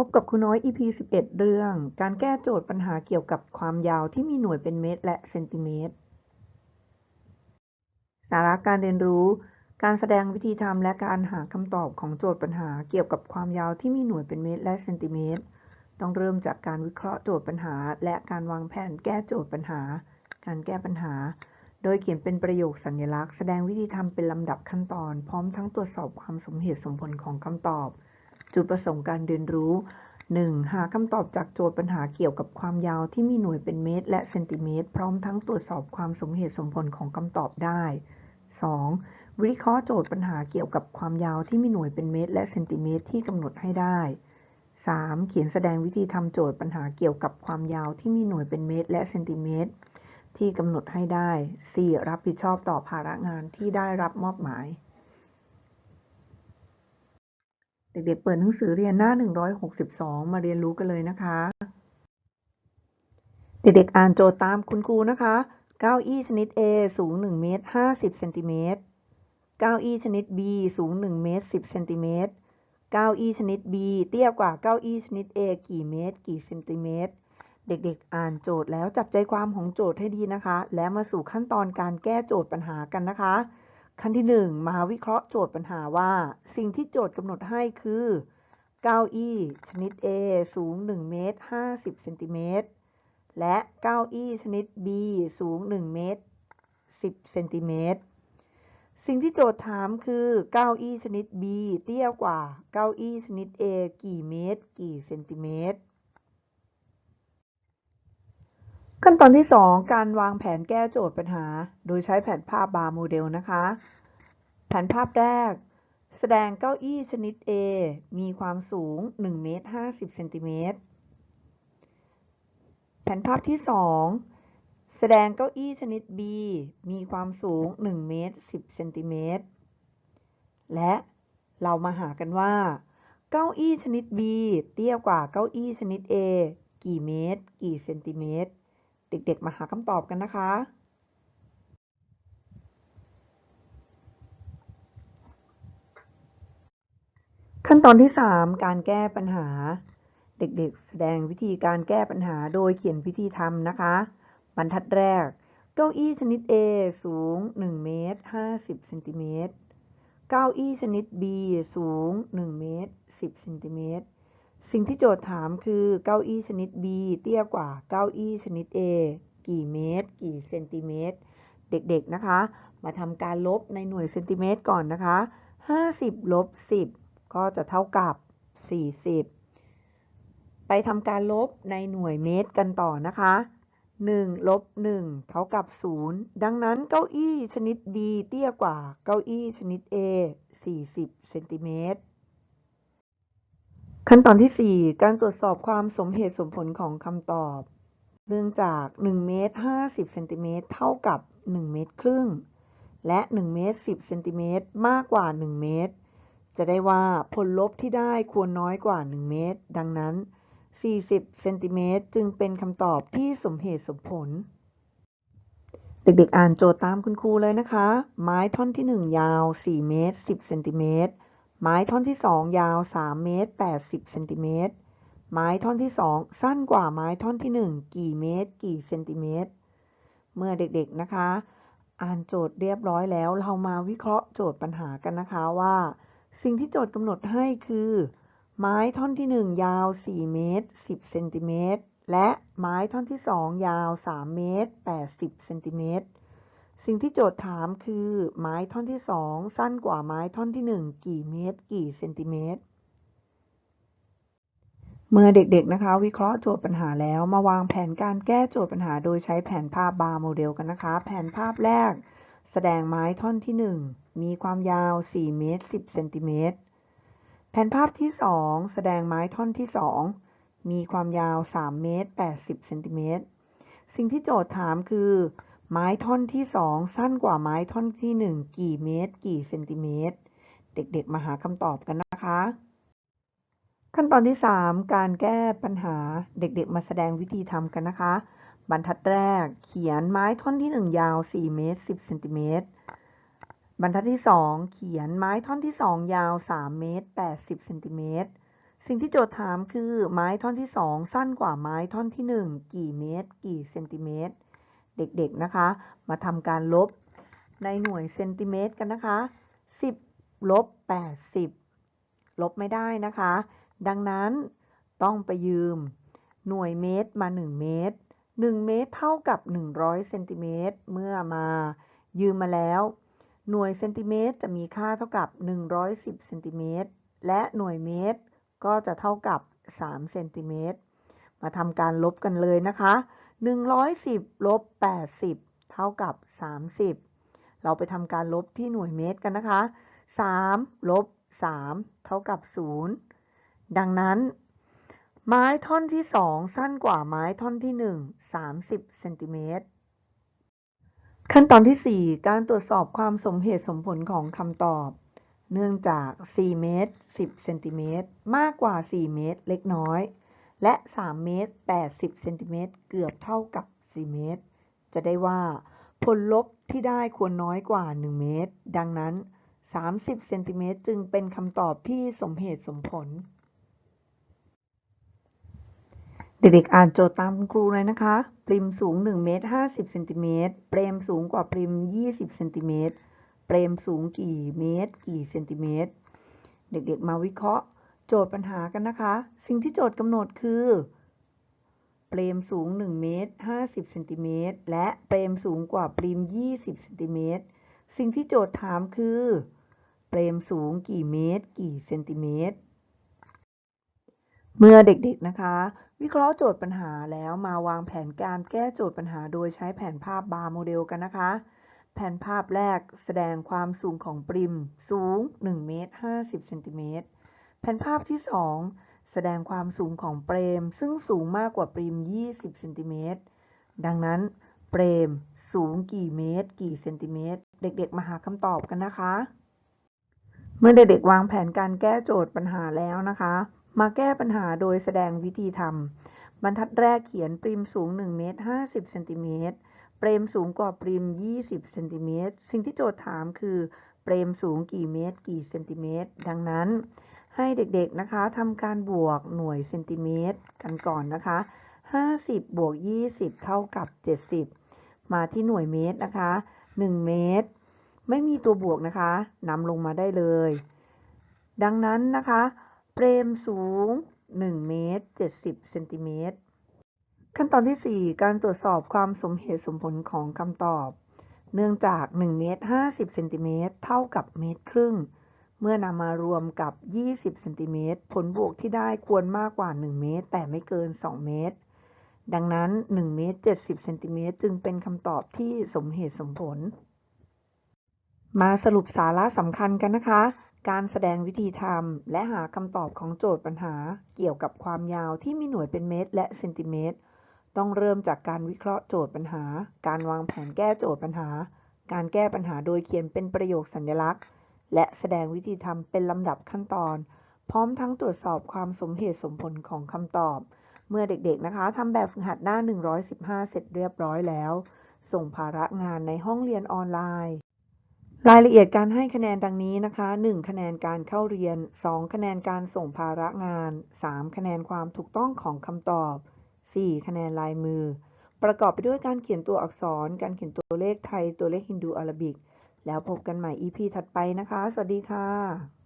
พบกับครูน้อย EP 11 เรื่อง การแก้โจทย์ปัญหาเกี่ยวกับความยาวที่มีหน่วยเป็นเมตร และเซนติเมตร สาระการเรียนรู้ การแสดงวิธีทำและการหาคำตอบของโจทย์ปัญหาเกี่ยวกับความยาวที่มีหน่วยเป็นเมตร และเซนติเมตร ต้องเริ่มจากการวิเคราะห์โจทย์ปัญหา และการวางแผนแก้โจทย์ปัญหา การแก้ปัญหา โดยเขียนเป็นประโยคสัญลักษณ์ แสดงวิธีทำเป็นลำดับขั้นตอน พร้อมทั้งตรวจสอบความสมเหตุสมผลของคำตอบ จุดประสงค์การเรียนรู้ 1. หาคำตอบจากโจทย์ปัญหาเกี่ยวกับความยาวที่มีหน่วยเป็นเมตร และเซนติเมตร พร้อมทั้งตรวจสอบความสมเหตุสมผลของคำตอบได้ 2. วิเคราะห์โจทย์ปัญหาเกี่ยวกับความยาวที่มีหน่วยเป็นเมตร และเซนติเมตรที่กำหนดให้ได้ 3. เขียนแสดงวิธีทำโจทย์ปัญหาเกี่ยวกับความยาวที่มีหน่วยเป็นเมตร และเซนติเมตรที่กำหนดให้ได้ 4. รับผิดชอบต่อภาระงานที่ได้รับมอบหมาย เด็กๆเปิดหนังสือเรียนหน้า 162 มาเรียนรู้กันเลยนะคะ เด็กๆอ่านโจทย์ตามคุณครูนะคะเก้าอี้ชนิด A สูง1เมตร50เซนติเมตรเก้าอี้ชนิด B สูง1เมตร10เซนติเมตรเก้าอี้ชนิด B เตี้ยกว่าเก้าอี้ชนิด A กี่เมตร กี่เซนติเมตร เด็กๆ อ่านโจทย์แล้วจับใจความของโจทย์ให้ดีนะคะ แล้วมาสู่ขั้นตอนการแก้โจทย์ปัญหากันนะคะ ขั้นที่ 1มาวิเคราะห์โจทย์ปัญหาว่า สิ่งที่โจทย์กำหนดให้คือเก้าอี้ ชนิด A สูง 1 เมตร 50เซนติเมตร และเก้าอี้ชนิด B สูง 1 เมตร 10เซนติเมตร สิ่งที่โจทย์ถามคือเก้าอี้ชนิด B เตี้ยกว่าเก้าอี้ชนิด A กี่เมตร กี่เซนติเมตร ขั้นตอนที่ 2 การวางแผนแก้โจทย์ปัญหา โดยใช้แผนภาพบาร์โมเดลนะคะ แผนภาพแรก แสดงเก้าอี้ชนิด A มีความสูง1เมตร50เซนติเมตร แผนภาพที่ 2 แสดงเก้าอี้ชนิด B มีความสูง1เมตร10เซนติเมตร และเรามาหากันว่า เก้าอี้ชนิด B เตี้ยกว่าเก้าอี้ชนิด A กี่เมตร กี่เซนติเมตร เด็กๆ มาหาคำตอบกันนะคะ ขั้นตอนที่ 3 การแก้ปัญหา เด็กๆ แสดงวิธีการแก้ปัญหาโดยเขียนวิธีทำนะคะ บรรทัดแรก เก้าอี้ชนิด A สูง 1 เมตร 50เซนติเมตร เก้าอี้ชนิด B สูง 1 เมตร 10เซนติเมตร สิ่งที่โจทย์ถามคือเก้าอี้ชนิด B เตี้ยกว่าเก้าอี้ชนิด A กี่เมตร กี่เซนติเมตร เด็กๆนะคะ มาทำการลบในหน่วยเซนติเมตรก่อนนะคะ 50ลบ10 ก็จะเท่ากับ 40 ไปทำการลบในหน่วยเมตรกันต่อนะคะ1ลบ1เท่ากับ 0 ดังนั้นเก้าอี้ชนิด D เตี้ยกว่าเก้าอี้ชนิด A 40เซนติเมตร ขั้นตอนที่ 4 การตรวจสอบความสมเหตุสมผลของคำตอบเนื่องจาก1เมตร50เซนติเมตรเท่ากับ 1 เมตรครึ่ง และ1เมตร10เซนติเมตรมากกว่า 1 เมตร จะได้ว่าผลลบที่ได้ควรน้อยกว่า 1 เมตร ดังนั้น 40เซนติเมตรจึงเป็นคำตอบที่สมเหตุสมผล เด็กๆอ่านโจทย์ตามคุณครูเลยนะคะ ไม้ท่อนที่ 1 ยาว 4 เมตร 10เซนติเมตร ไม้ท่อนที่ 2 ยาว 3 เมตร 80 เซนติเมตร ไม้ท่อนที่ 2 สั้นกว่าไม้ท่อนที่ 1 กี่เมตร กี่เซนติเมตร เมื่อเด็กๆนะคะ อ่านโจทย์เรียบร้อยแล้ว เรามาวิเคราะห์โจทย์ปัญหากันนะคะว่า สิ่งที่โจทย์กำหนดให้คือ ไม้ท่อนที่ 1 ยาว 4 เมตร 10 เซนติเมตร และไม้ท่อนที่ 2 ยาว 3 เมตร 80 เซนติเมตร สิ่งที่โจทย์ถามคือไม้ท่อนที่ 2 สั้นกว่าไม้ท่อนที่ 1 กี่เมตร กี่เซนติเมตร เมื่อเด็กๆนะคะ วิเคราะห์โจทย์ปัญหาแล้วมาวางแผนการแก้โจทย์ปัญหาโดยใช้แผนภาพบาร์โมเดลกันนะคะ แผนภาพแรก แสดงไม้ท่อนที่ 1 มีความยาว 4 เมตร 10 เซนติเมตรแผนภาพที่ 2 แสดงไม้ท่อนที่ 2 มีความยาว 3 เมตร 80 เซนติเมตร สิ่งที่โจทย์ถามคือ ไม้ท่อนที่2สั้นกว่าไม้ท่อนที่1กี่เมตร กี่เซนติเมตร เด็กๆมาหาคำตอบกันนะคะ ขั้นตอนที่ 3 การแก้ปัญหาเด็กๆมาแสดงวิธีทำกันนะคะ บรรทัดแรกเขียนไม้ท่อนที่ 1 ยาว 4 เมตร 10เซนติเมตรบรรทัดที่ 2 เขียนไม้ท่อนที่ 2 ยาว 3 เมตร 80เซนติเมตรสิ่งที่โจทย์ถามคือไม้ท่อนที่สองสั้นกว่าไม้ท่อนที่หนึ่งกี่เมตร กี่เซนติเมตร เด็กๆนะคะ มาทำการลบในหน่วยเซนติเมตรกันนะคะ 10ลบ80 ลบไม่ได้นะคะ ดังนั้นต้องไปยืมหน่วยเมตรมา 1 เมตร 1 เมตรเท่ากับ 100เซนติเมตรเมื่อมายืมมาแล้ว หน่วยเซนติเมตรจะมีค่าเท่ากับ 110เซนติเมตรและหน่วยเมตรก็จะเท่ากับ3เซนติเมตรมาทำการลบกันเลยนะคะ 110ลบ80 เท่ากับ 30 เราไปทำการลบที่หน่วยเมตรกันนะคะ 3 ลบ 3 เท่ากับ 0 ดังนั้น ไม้ท่อนที่ 2 สั้นกว่าไม้ท่อนที่ 1 30เซนติเมตรขั้นตอนที่ 4 การตรวจสอบความสมเหตุสมผลของคำตอบ เนื่องจาก 4 เมตร 10 เซนติเมตร มากกว่า 4 เมตร เล็กน้อย และ3เมตร80เซนติเมตรเกือบเท่ากับ 4 เมตร จะได้ว่า ผลลบที่ได้ควรน้อยกว่า 1 เมตร ดังนั้น 30เซนติเมตรจึงเป็นคำตอบที่สมเหตุสมผล เด็กๆอ่านโจทย์ตามครูเลยนะคะ ปริมสูง 1 เมตร 50เซนติเมตร เปรมสูงกว่าปริม 20เซนติเมตร เปรมสูงกี่เมตร กี่เซนติเมตร เด็กๆมาวิเคราะห์ โจทย์ปัญหากันนะคะ สิ่งที่โจทย์กำหนดคือ เปรมสูง 1 เมตร 50เซนติเมตร และเปรมสูงกว่าปริม20เซนติเมตร สิ่งที่โจทย์ถามคือ เปรมสูงกี่เมตร กี่เซนติเมตร เมื่อเด็กๆนะคะ วิเคราะห์โจทย์ปัญหาแล้วมาวางแผนการแก้โจทย์ปัญหาโดยใช้แผนภาพบาร์โมเดลกันนะคะแผนภาพแรกแสดงความสูงของปริมสูง 1 เมตร 50เซนติเมตร แผนภาพที่ 2 แสดงความสูงของเปรม ซึ่งสูงมากกว่าปริม20 เซนติเมตร ดังนั้น เปรมสูงกี่เมตร กี่เซนติเมตร เด็กๆ มาหาคำตอบกันนะคะ เมื่อเด็กๆ วางแผนการแก้โจทย์ปัญหาแล้วนะคะ มาแก้ปัญหาโดยแสดงวิธีทำบรรทัดแรกเขียนปริมสูง 1 เมตร 50 เซนติเมตร เปรมสูงกว่าปริม 20 เซนติเมตร สิ่งที่โจทย์ถามคือ เปรมสูงกี่เมตร กี่เซนติเมตร ดังนั้น ให้เด็กๆนะคะทำการบวกหน่วยเซนติเมตรกันก่อนนะคะ 50 บวก 20 เท่ากับ 70 มาที่หน่วยเมตรนะคะ 1 เมตร ไม่มีตัวบวกนะคะนำลงมาได้เลย ดังนั้นนะคะเปรมสูง 1 เมตร 70 เซนติเมตรขั้นตอนที่ 4 การตรวจสอบความสมเหตุสมผลของคำตอบ เนื่องจาก 1 เมตร 50 เซนติเมตร เท่ากับเมตรครึ่ง เมื่อนำมารวมกับ 20 เซนติเมตร ผลบวกที่ได้ควรมากกว่า 1 เมตร แต่ไม่เกิน 2 เมตร ดังนั้น 1 เมตร 70 เซนติเมตร จึงเป็นคำตอบที่สมเหตุสมผล มาสรุปสาระสำคัญกันนะคะ การแสดงวิธีทำและหาคำตอบของโจทย์ปัญหา เกี่ยวกับความยาวที่มีหน่วยเป็นเมตร และเซนติเมตร ต้องเริ่มจากการวิเคราะห์โจทย์ปัญหา การวางแผนแก้โจทย์ปัญหา การแก้ปัญหาโดยเขียนเป็นประโยคสัญลักษณ์ และแสดงวิธีทำเป็นลำดับขั้นตอน พร้อมทั้งตรวจสอบความสมเหตุสมผลของคำตอบ เมื่อเด็กๆนะคะทำแบบฝึกหัดหน้า 115 เสร็จเรียบร้อยแล้ว ส่งภาระงานในห้องเรียนออนไลน์ รายละเอียดการให้คะแนนดังนี้นะคะ 1 คะแนนการเข้าเรียน 2 คะแนนการส่งภาระงาน 3 คะแนนความถูกต้องของคำตอบ 4 คะแนนลายมือ ประกอบไปด้วยการเขียนตัวอักษร การเขียนตัวเลขไทย ตัวเลขฮินดูอาราบิก แล้วพบกันใหม่ EP ถัดไปนะคะ สวัสดีค่ะ